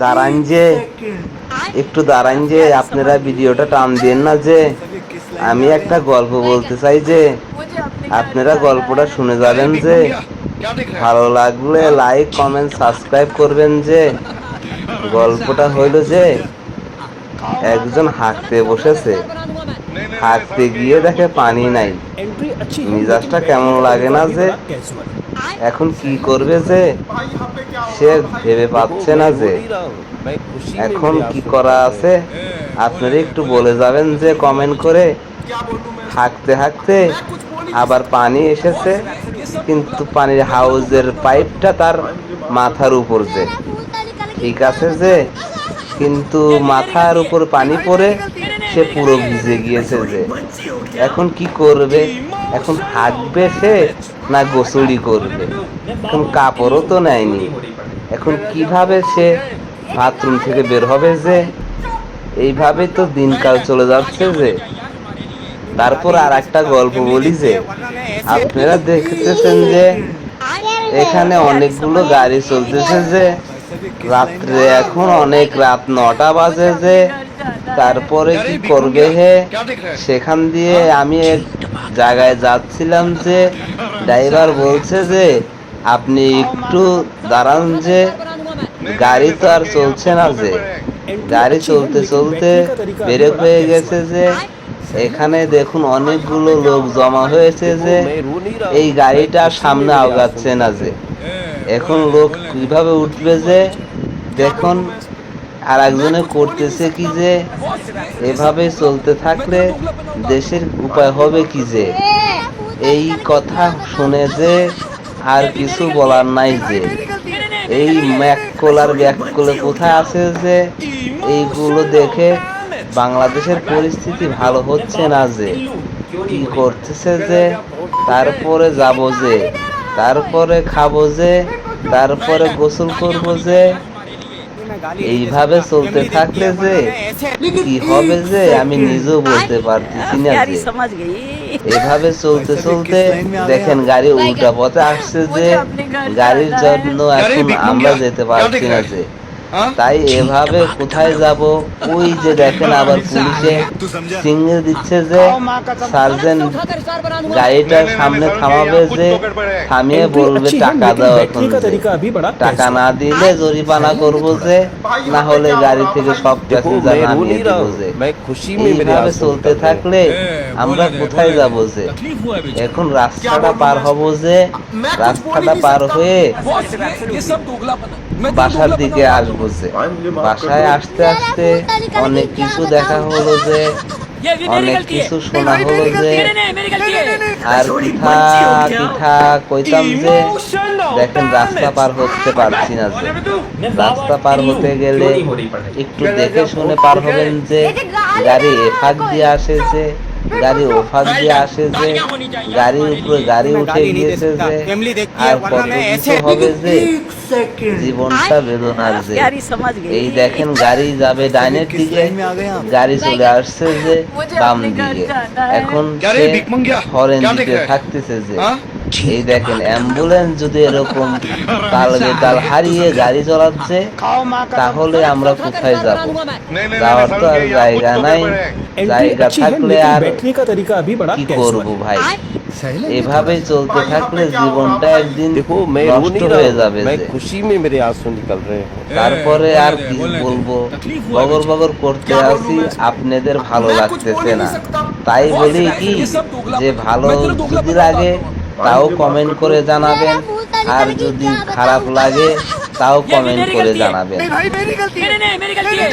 দাঁড়ান যে একটু দাঁড়ান যে আপনারা ভিডিওটা টান দিন না যে আমি একটা গল্প বলতে চাই যে আপনারা গল্পটা শুনে যাবেন যে ভালো লাগলে লাইক কমেন্ট সাবস্ক্রাইব করবেন যে গল্পটা হইল যে একজন হাঁকতে বসেছে। হাঁকতে গিয়ে দেখে পানি নাই। মিজাজটা কেমন লাগে না যে এখন কি করবে যে? সে ভেবে পাচ্ছে না যে এখন কি করা আছে? আপনারা একটু বলে যাবেন যে কমেন্ট করে হাঁকতে হাঁকতে আবার পানি এসেছে, কিন্তু পানির হাউজের পাইপটা তার মাথার উপর যে। ঠিক আছে যে? কিন্তু মাথার উপর পানি পড়ে সে পুরো ভিজে গিয়েছে যে। এখন কি করবে? এখন হাঁকবে সে? না গোসলি করবে। এখন কাপড়ও তো নেয়নি। এখন কীভাবে সে বাথরুম থেকে বের হবে যে? এইভাবে তো দিনকাল চলে যাচ্ছে যে। তারপর আর একটা গল্প বলি যে, আপনারা দেখতেছেন যে, এখানে অনেকগুলো গাড়ি চলতেছে যে, রাত্রে এখন অনেক রাত নটা বাজে যে, তারপরে কি করবে হে? সেখান দিয়ে আমি জায়গায় যাচ্ছিলাম যে, ড্রাইভার বলছে যে, আপনি একটু দাঁড়ান যে, গাড়ি তো আর চলছে না যে। গাড়ি চলতে চলতে ব্রেক হয়ে গেছে যে, এখানে দেখুন অনেকগুলো লোক জমা হয়েছে যে, এই গাড়িটা সামনে আগাচ্ছে না যে। এখন লোক কীভাবে উঠবে যে, দেখুন আর একজনে করতেছে কি যে? এভাবে চলতে থাকলে দেশের উপায় হবে কি যে? এই কথা শুনে যে আর কিছু বলার নাই যে। এই ম্যাককোলার ব্যাককোলে কোথায় আছে যে? এইগুলো দেখে বাংলাদেশের পরিস্থিতি ভালো হচ্ছে না যে। কি করতেছে যে? তারপরে যাব যে। তারপরে খাব যে। তারপরে গোসল করব যে। এইভাবে চলতে থাকলে যে কি হবে যে আমি নিজেও বলতে পারতেছি না এভাবে চলতে চলতে দেখেন গাড়ি উল্টা পথে আসছে যে গাড়ির জন্য এখন আমরা যেতে পারছি না যে। তাই এভাবে কোথায় যাব? ওই যে দেখেন আবার পুলিশে সিঙ্গেল দিচ্ছে যে সার্জেন্ট গাড়িটার সামনে থামাবে যে থামিয়ে বলবে টাকা দাও এখন টাকা না দিলে জরিমানা করব যে না হলে গাড়ি থেকে সব প্যাসেঞ্জার নামিয়ে দেবো যে। এইভাবে চলতে থাকলে আমরা কোথায় যাব যে? এখন রাস্তাটা পার হব যে রাস্তাটা পার হয়ে বাসার দিকে আসব যে। বাসায় আসতে আসতে অনেক কিছু দেখা হলো যে, অনেক কিছু শোনা হলো যে, আর পিঠা পিঠা কইতাম যে, দেখেন রাস্তা পার হতে পারছি না যে। রাস্তা পার হতে গেলে একটু দেখে শুনে পার হবেন যে, গাড়ি এফাক দিয়ে আসে যে, গাড়ি ওফাক দিয়ে আসে যে, গাড়ির উপরে গাড়ি উঠে গিয়েছে যে, আর কত কিছু হবে যে জীবনটা বেদনার যে। এই দেখেন গাড়ি যাবে ডাইনের দিকে গাড়ি চলে আসছে যে বাম দিকে। এখন হরেন দিকে থাকতেছে যে। এই দেখেন অ্যাম্বুলেন্স যদি এরকম তাল বেতাল হারিয়ে গাড়ি চলাচ্ছে তাহলে আমরা কোথায় যাব? যাওয়ার তো আর জায়গা নাই। জায়গা থাকলে আর কি করব ভাই? এভাবে চলতে থাকলে জীবনটা একদিন নষ্ট হয়ে যাবে খুশি মে মেরে রে তারপরে আর কি বলব। বগর বগর করতে আসি আপনাদের ভালো লাগতেছে না। তাই বলি কি যে ভালো যদি লাগে তাও কমেন্ট করে জানাবেন আর যদি খারাপ লাগে তাও কমেন্ট করে জানাবেন।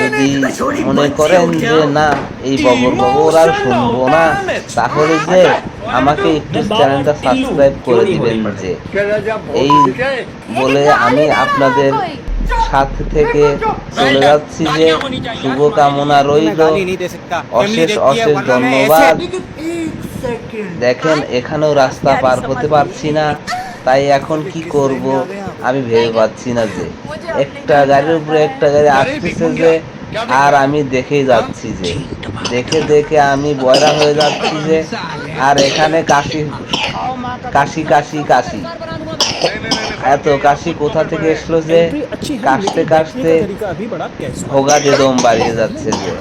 যদি মনে করেন যে না এই বগর বগর আর শুনব না। তাহলে যে আমাকে একটু চ্যানেলটা সাবস্ক্রাইব করে দিবেন যে এই বলে আমি আপনাদের সাথে থেকে চলে যাচ্ছি যে শুভকামনা রইল। অশেষ অশেষ ধন্যবাদ। দেখেন, এখানেও রাস্তা পার হতে পারছি না, তাই এখন কি করব আমি ভেবে পাচ্ছি না যে। একটা গাড়ির উপরে একটা গাড়ি আসতেছে যে, আর আমি দেখেই যাচ্ছি যে। দেখে দেখে আমি বয়রা হয়ে যাচ্ছি যে আর এখানে কাশি কাশি কাশি কাশি। এত কাশি কোথা থেকে এসলো যে কাশতে কাশতে ভোগা দিয়ে দম বাড়িয়ে যাচ্ছে যে।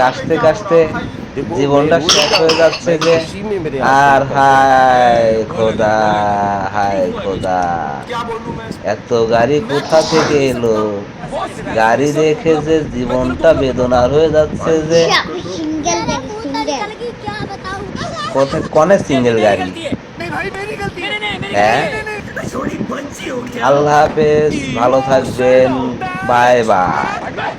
কাশতে কাশতে জীবনটা শেষ হয়ে যাচ্ছে যে। আর হায় খোদা হায় খোদা। এত গাড়ি কোথা থেকে এলো? গাড়ি দেখে যে জীবনটা বেদনার হয়ে যাচ্ছে যে। কোথায়? কনে সিঙ্গেল গাড়ি? হ্যাঁ? আল্লাহ হাফেজ ভালো থাকবেন বাই বাই।